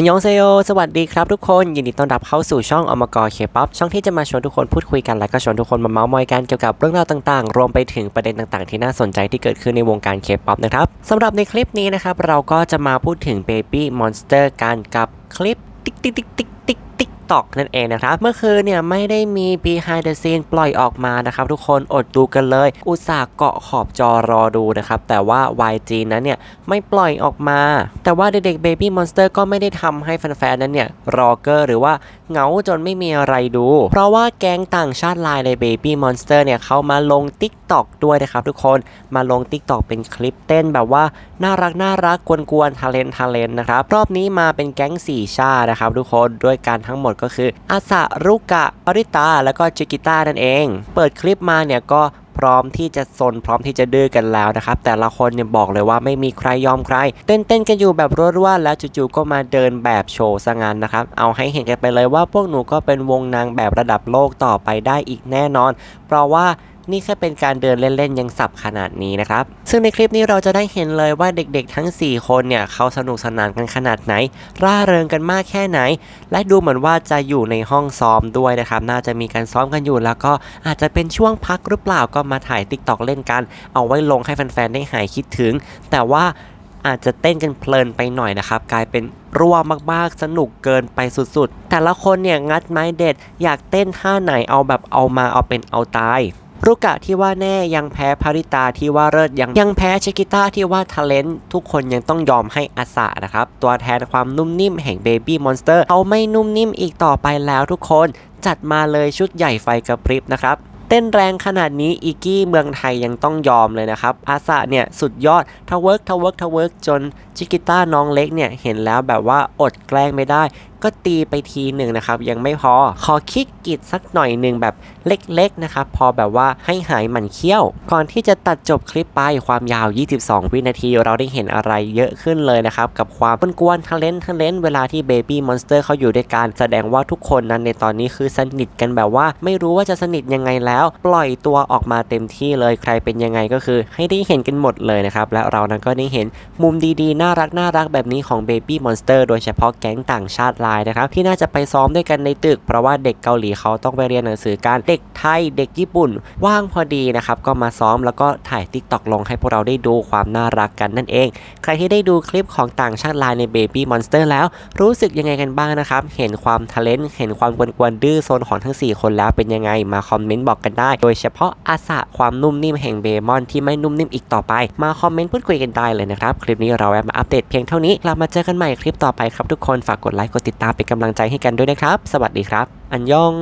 อันยองเซโยสวัสดีครับทุกคน ยินดีต้อนรับเข้าสู่ช่องอมกรเคป๊อปช่องที่จะมาชวนทุกคนพูดคุยกัน และก็ชวนทุกคนมาเมาส์มอยกันเกี่ยวกับเรื่องราวต่างๆ รวมไปถึงประเด็นต่างๆ ที่น่าสนใจที่เกิดขึ้นในวงการเคป๊อปนะครับสำหรับในคลิปนี้นะครับ เราก็จะมาพูดถึง Baby Monster กันกับคลิปติ๊กติ๊กติ๊กติ๊กติ๊ก t o k นั่นเองนะครับ เมื่อคืนเนี่ยไม่ได้มี behind the scene ปล่อยออกมานะครับ ทุกคนอดดูกันเลย อุตส่าห์เกาะขอบจอรอดูนะครับ แต่ว่า YG นั้นเนี่ยไม่ปล่อยออกมา แต่ว่าเด็กๆ Baby Monster ก็ไม่ได้ทำให้แฟนๆ นั้นเนี่ยรอเกอร์หรือว่า เหงาจนไม่มีอะไรดู เพราะว่าแก๊งต่างชาติไลายใน Baby Monster เนี่ยเขามาลง TikTok ด้วยนะครับทุกคนมาลง TikTok เป็นคลิปเต้นแบบว่าน่ารักน่ารักกวนๆทาเลนทาเลนนะครับรอบนี้มาเป็นแก๊งสี่ชานะครับทุกคนด้วยการทั้งหมดก็คืออาสะรุกะอริตาแล้วก็จิกิต้านั่นเอง เปิดคลิปมาเนี่ยก็ พร้อมที่จะซนพร้อมที่จะดื้อกันแล้วนะครับ แต่ละคนเนี่ยบอกเลยว่าไม่มีใครยอมใคร เต้นเต้นๆกันอยู่แบบรัวๆแล้วจู่ๆก็มาเดินแบบโชว์ซะงั้นนะครับ เอาให้เห็นกันไปเลยว่าพวกหนูก็เป็นวงนางแบบระดับโลกต่อไปได้อีกแน่นอน เพราะว่า นี่แค่เป็นการเดินเล่นๆ ยังสับขนาดนี้นะครับ ซึ่งในคลิปนี้เราจะได้เห็นเลยว่าเด็กๆ ทั้ง 4 คนเนี่ยเขาสนุกสนานกันขนาดไหน ร่าเริงกันมากแค่ไหน และดูเหมือนว่าจะอยู่ในห้องซ้อมด้วยนะครับ น่าจะมีการซ้อมกันอยู่แล้วก็อาจจะเป็นช่วงพักหรือเปล่าก็มาถ่ายติ๊กตอกเล่นกัน เอาไว้ลงให้แฟนๆ ได้หายคิดถึง แต่ว่าอาจจะเต้นกันเพลินไปหน่อยนะครับ กลายเป็นรัวมากๆ สนุกเกินไปสุดๆ แต่ละคนเนี่ยงัดไม้เด็ด อยากเต้นท่าไหนเอาแบบเอามาเอาเป็นเอาตาย รุกะที่ว่าแน่ยังแพ้พาริตาที่ว่าเลิศยังยังแพ้ชิกิต้าที่ว่าทาเลนต์ทุกคนยังต้องยอมให้อาสะนะครับ ตัวแทนความนุ่มนิ่มแห่งเบบี้มอนสเตอร์เขาไม่นุ่มนิ่มอีกต่อไปแล้วทุกคน จัดมาเลยชุดใหญ่ไฟกระพริบนะครับเต้นแรงขนาดนี้อีกี้เมืองไทยยังต้องยอมเลยนะครับ อาสะเนี่ยสุดยอดทเวิร์กทเวิร์กทเวิร์กจนชิกิต้าน้องเล็กเนี่ยเห็นแล้วแบบว่าอดแกล้งไม่ได้ ก็ตีไปทีหนึ่งนะครับ ยังไม่พอขอคิดกิจสักหน่อยหนึ่งแบบเล็กๆนะครับ พอแบบว่าให้หายหมันเขี้ยว ก่อนที่จะตัดจบคลิปไปความยาว 22 วินาที เราได้เห็นอะไรเยอะขึ้นเลยนะครับ กับความกวนๆทะเลนทะเลนเวลาที่เบบี้มอนสเตอร์เขาอยู่ด้วยกันแสดงว่าทุกคนนั้นในตอนนี้คือสนิทกันแบบว่า ไม่รู้ว่าจะสนิทยังไงแล้ว ปล่อยตัวออกมาเต็มที่เลยใครเป็นยังไงก็คือ ให้ได้เห็นกันหมดเลยนะครับและเรานั้นก็ได้เห็นมุมดีๆ น่ารักน่ารักแบบนี้ของ Baby Monster โดยเฉพาะแก๊งต่างชาติลายนะครับที่น่าจะไปซ้อมด้วยกันในตึก เพราะว่าเด็กเกาหลีเขาต้องไปเรียนหนังสือกันเด็กไทยเด็กญี่ปุ่น ว่างพอดีนะครับก็มาซ้อมแล้วก็ถ่ายติ๊กตอกลงให้พวกเราได้ดูความน่ารักกันนั่นเอง ใครที่ได้ดูคลิปของต่างชาติลายใน Baby Monster แล้ว รู้สึกยังไงกันบ้างนะครับเห็นความทะเลนเห็นความกวนๆดื้อโซนของทั้ง 4 คนแล้วเป็นยังไงมาคอมเมนต์บอกกันได้ โดยเฉพาะอาสะความนุ่มนิ่มแห่งเบมอนที่ไม่นุ่มนิ่มอีกต่อไป มาคอมเมนต์พูดคุยกันได้เลยนะครับคลิปนี้เราแวะมาอัปเดตเพียงเท่านี้เรามาเจอกันใหม่คลิปต่อไปครับทุกคนฝากกดไลค์กดติดตามเป็นกำลังใจให้กันด้วยนะครับ สวัสดีครับ อันยอง